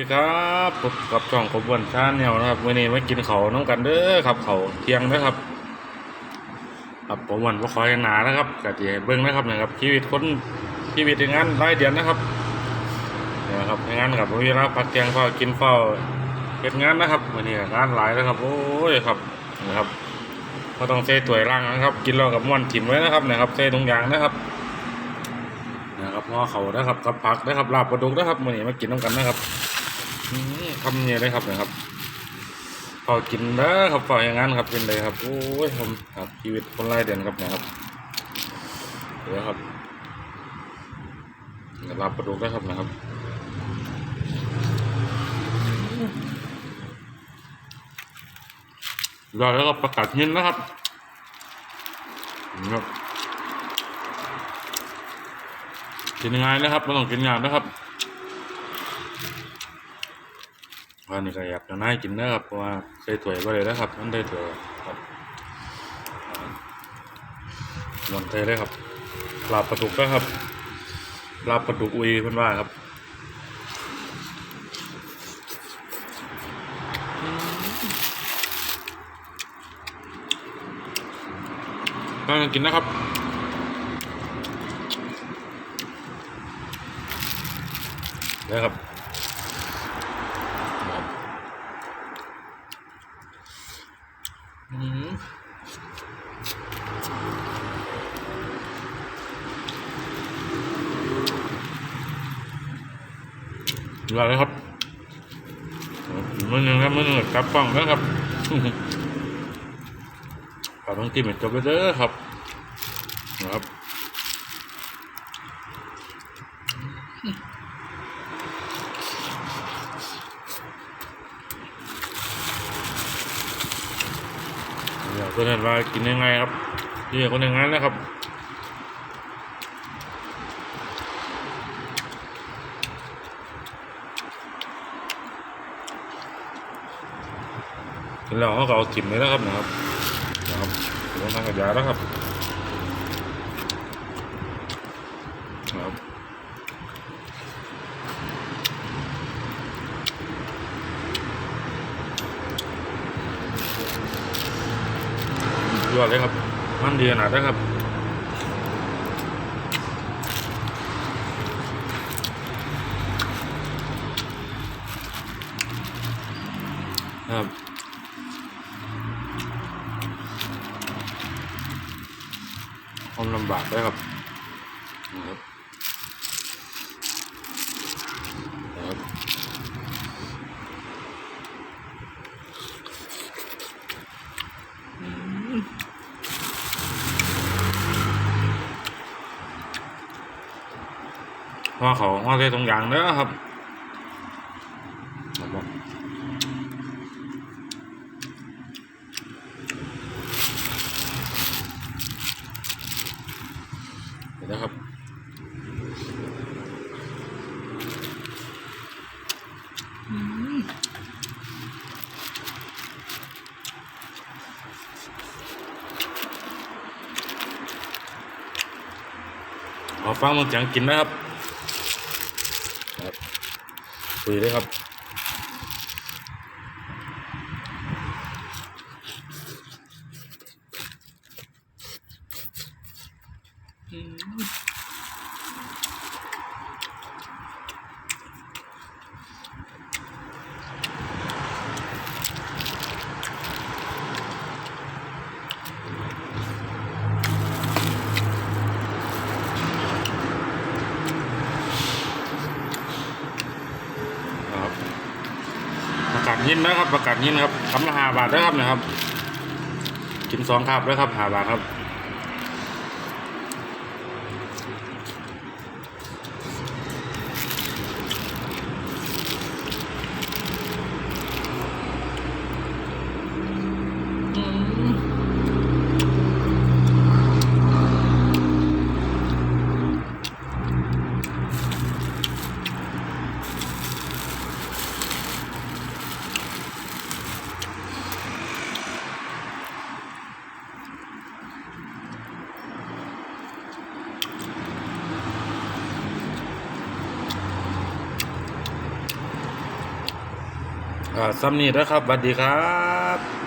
ดีครับพบกับช่องขบวนชาแนวนะครับวันนี้มากินเขาน้องกันเด้อครับเขาเที่ยงนะครับครับผมวันก็คอยหนานะครับกะจีเบิ้งนะครับนะครับชีวิตคนชีวิตงานรายเดือนนะครับเนี่ยครับงานกับผมมีรับพักเที่ยงเฝ้ากินเฝ้าเฮ็ดงานนะครับวันนี้งานหลายแล้วครับ โอ้ยครับนะครับก็ต้องใส่ถ้วยล่างนะครับ กินเรากับม้วนถิ่มไว้นะครับนะครับใส่ถุงยางนะครับนะครับงอเขานะครับกับผักนะครับลาบปลาดุกนะครับมื้อนี้มากินน้ำกันนะครับ ทำเนี่ยเลยครับนะครับพอกินเด้อครับพออย่างนั้นครับเป็นเลยครับ โอ้ยผมครับชีวิตคนไร้เดือนครับนะครับเดี๋ยวครับลาบปลาดุกนะครับนะครับรอแล้วก็ประกาศเงินนะครับครับกินง่ายนะครับไม่ต้องกินยากนะครับ วันนี้ก็อยากจะน่ากินนะครับเพราะว่าใส่ถ้วไปเลยนะครับมันได้ถ้วครับลองเทเลยครับลาปลาดุกนะครับลาปลาดุกอุยเพื่อนว่าครับก็กินนะครับนะครับ อืมรอเลยครับมือหนึ่งครับมือหนึ่งกลับป้องนะครับขอบคุณที่เหมือนจบไปเด้อครับนะครับ เดี๋ยวคนนั้นว่ากินยังไงครับเนี่คนอย่างนั้นนะครับกินแล้วเขาก็เอากินเลยนะครับนะครับนะครับถึงทางกระยาแล้วครับนะครับ ยอดเลยครับ มันดีขนาดนะครับครับความลำบากด้วยครับนะครับนะครับ ว่าเขาว่าได้ตรงอย่างเด้อครับครับผมเดี๋ยวนะครับขอฟังมึงจังกินนะครับครับ คุยเลยครับอืมบประกาศ ยินนะครับประกาศยินครับคำละห้าบาทนะครับนะครับกินสองครับด้วยครับห้าบาทครับ อ่าซ้ำนี้นะครับสวัสดีครับ